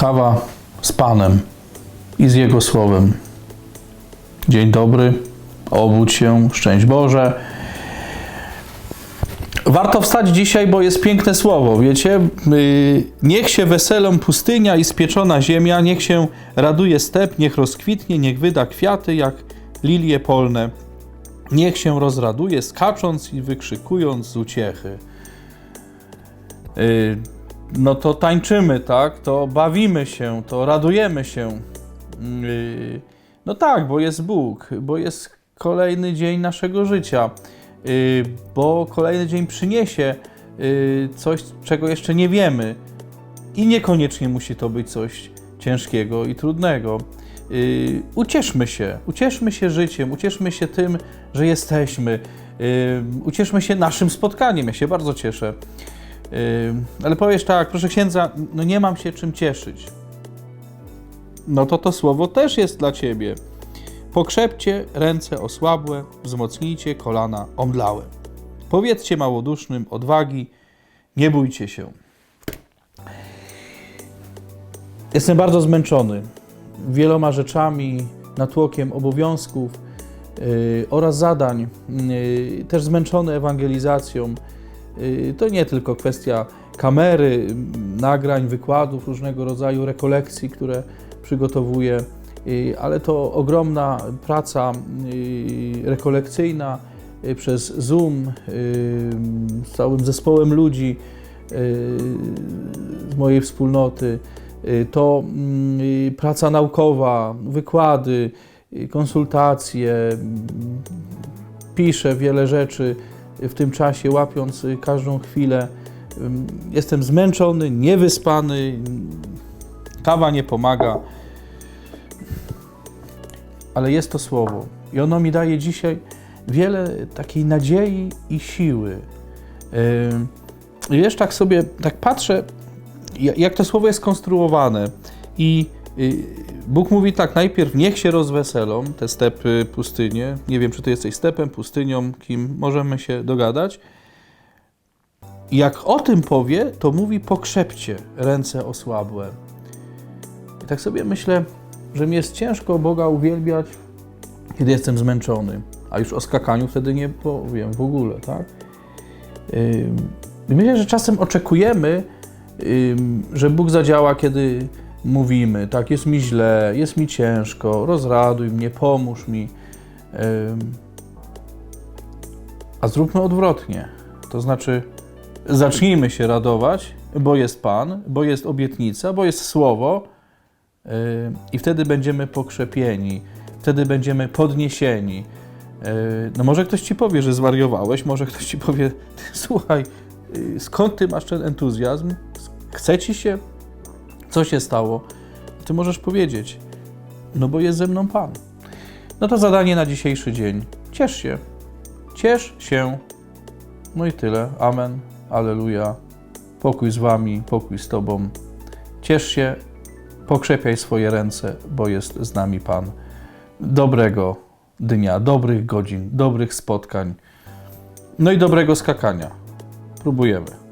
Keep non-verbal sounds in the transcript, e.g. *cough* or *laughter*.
Kawa z Panem i z Jego Słowem. Dzień dobry, obudź się, szczęść Boże. Warto wstać dzisiaj, bo jest piękne słowo, wiecie? Yy, Niech się weselą pustynia i spieczona ziemia, niech się raduje step, niech rozkwitnie, niech wyda kwiaty jak lilie polne. Niech się rozraduje, skacząc i wykrzykując z uciechy. No to tańczymy, tak? To bawimy się, to radujemy się. Yy, No tak, bo jest Bóg, bo jest kolejny dzień naszego życia, yy, bo kolejny dzień przyniesie yy, coś, czego jeszcze nie wiemy. I niekoniecznie musi to być coś ciężkiego i trudnego. Ucieszmy się, ucieszmy się życiem, ucieszmy się tym, że jesteśmy. Ucieszmy się naszym spotkaniem. Ja się bardzo cieszę. Ale powiesz tak, proszę księdza, no nie mam się czym cieszyć. No to to słowo też jest dla ciebie. Pokrzepcie ręce osłabłe, wzmocnijcie kolana omdlałe. Powiedzcie małodusznym odwagi, nie bójcie się. Jestem bardzo zmęczony wieloma rzeczami, natłokiem obowiązków yy, oraz zadań, yy, też zmęczony ewangelizacją. Yy, to nie tylko kwestia kamery, nagrań, wykładów różnego rodzaju, rekolekcji, które przygotowuję, yy, ale to ogromna praca yy, rekolekcyjna przez Zoom z całym zespołem ludzi z mojej wspólnoty. To yy, praca naukowa, wykłady, konsultacje. mm, Piszę wiele rzeczy w tym czasie, łapiąc y, każdą chwilę. Jestem zmęczony, niewyspany, kawa nie pomaga, ale jest to słowo i ono mi daje dzisiaj wiele takiej nadziei i siły. Wiesz, tak sobie, tak patrzę, ja- jak to słowo jest skonstruowane i y, Bóg mówi tak, najpierw niech się rozweselą te stepy, pustynie. Nie wiem, czy ty jesteś stepem, pustynią, kim możemy się dogadać. Jak o tym powie, to mówi pokrzepcie ręce osłabłe. I tak sobie myślę, że mi jest ciężko Boga uwielbiać, kiedy jestem zmęczony. A już o skakaniu wtedy nie powiem w ogóle, tak? Myślę, że czasem oczekujemy, że Bóg zadziała, kiedy mówimy, tak, jest mi źle, jest mi ciężko, rozraduj mnie, pomóż mi. A zróbmy odwrotnie. To znaczy, zacznijmy się radować, bo jest Pan, bo jest obietnica, bo jest Słowo, i wtedy będziemy pokrzepieni, wtedy będziemy podniesieni. No może ktoś ci powie, że zwariowałeś, może ktoś ci powie, *laughs* słuchaj, yy, skąd ty masz ten entuzjazm? Chce ci się? Co się stało? Ty możesz powiedzieć, no bo jest ze mną Pan. No to zadanie na dzisiejszy dzień. Ciesz się. Ciesz się. No i tyle. Amen. Aleluja. Pokój z wami, pokój z tobą. Ciesz się, pokrzepiaj swoje ręce, bo jest z nami Pan. Dobrego dnia, dobrych godzin, dobrych spotkań, no i dobrego skakania. Próbujemy.